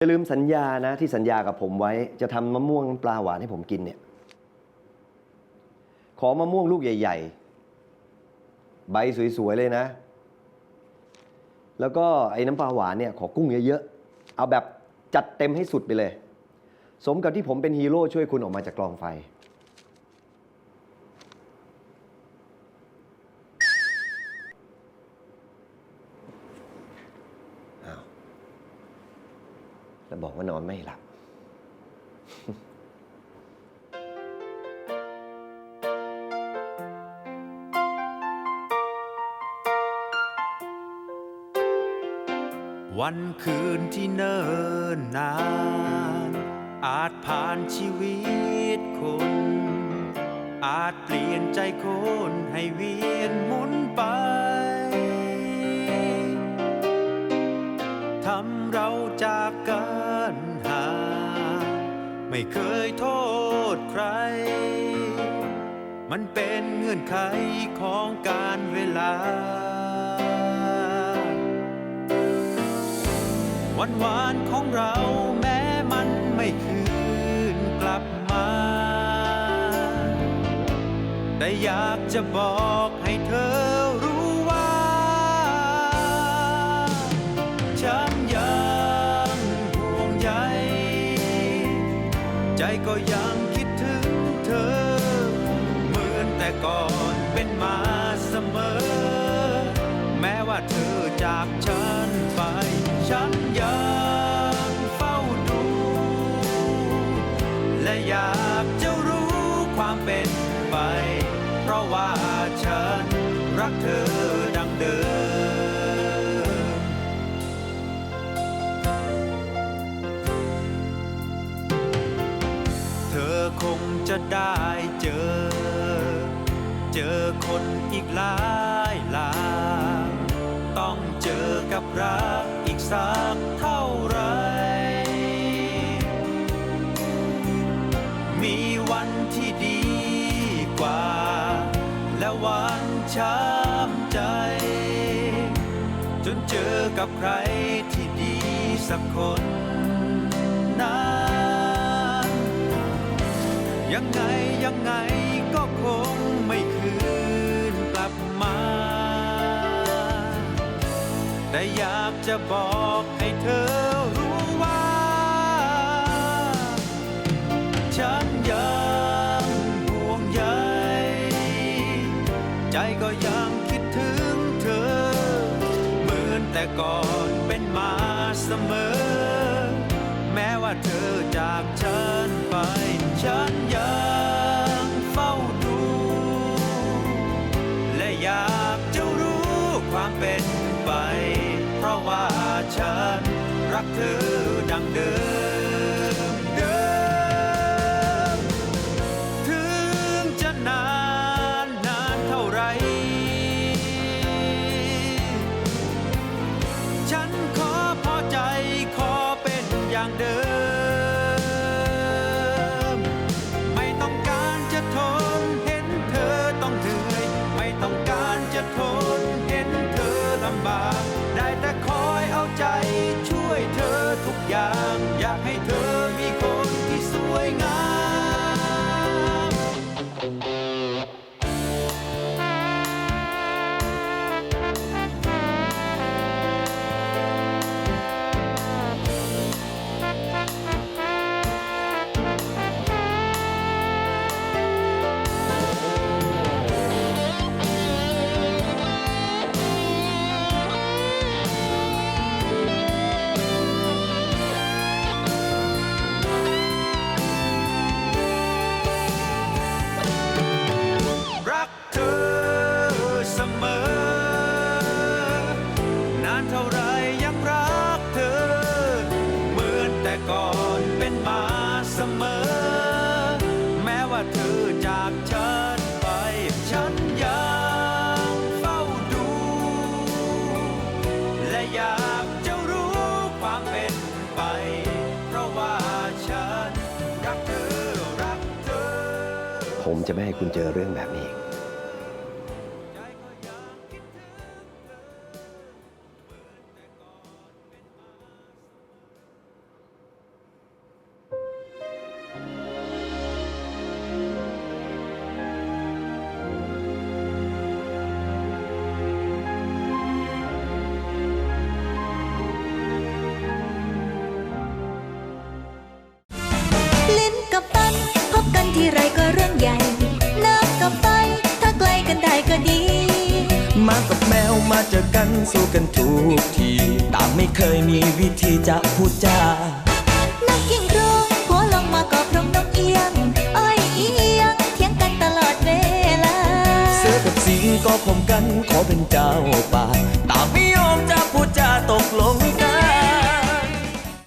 อย่าลืมสัญญานะที่สัญญากับผมไว้ จะทำมะม่วงน้ำปลาหวานให้ผมกินเนี่ย ขอมะม่วงลูกใหญ่ ๆ ใบสวย ๆ เลยนะ แล้วก็ไอ้น้ำปลาหวานเนี่ย ขอกุ้งเยอะๆ เอาแบบจัดเต็มให้สุดไปเลย สมกับที่ผมเป็นฮีโร่ช่วยคุณออกมาจากกลองไฟ อ้าว แล้ว บอกว่านอนไม่หลับ วันคืนที่เนิ่นนาน อาจผ่านชีวิตคน อาจเปลี่ยนใจคนให้เวียนหมุน ไม่เคยโทษใคร มันเป็นเงื่อนไขของการเวลา วันวานของเราแม้มันไม่คืนกลับมา แต่อยากจะบอกให้เธอ เป็นมาเสมอ แม้ว่าเธอจากฉันไป ฉันยังเฝ้าดู และอยากจะรู้ความเป็นไป เพราะว่าฉันรักเธอดังเดิมเธอคงจะได้ นอีกหลายหลายต้องเจอกับรักอีกสักเท่าไร มีวันที่ดีกว่า และวันช้ำใจ จนเจอกับใครที่ดีสักคนนั้นยังไงยังไงก็คง แต่อยากจะบอกให้เธอรู้ว่า ฉันยังห่วงใยใจก็ยังคิดถึงเธอ เหมือนแต่ก่อนเป็นมาเสมอ แม้ว่าเธอจากฉันไปฉันยัง เธอดังเดิมเดิม ถึงจะนานนานเท่าไร ฉันขอพอใจขอเป็นอย่างเดิม อยากจะรู้ความเป็นไป เพราะว่าฉันรักเธอรักเธอ ผมจะไม่ให้คุณเจอเรื่องแบบนี้อีก มากับแมวมาเจอกันสู้กันทุกทีตาไม่เคยมีวิธีจะพูดจานักกิ่งกรงหัวลงมาก็พรงนกเอียงอ้อยเอียงเถียงกันตลอดเวลา เสือกับสิงก็พร้อมกันขอเป็นเจ้าป่า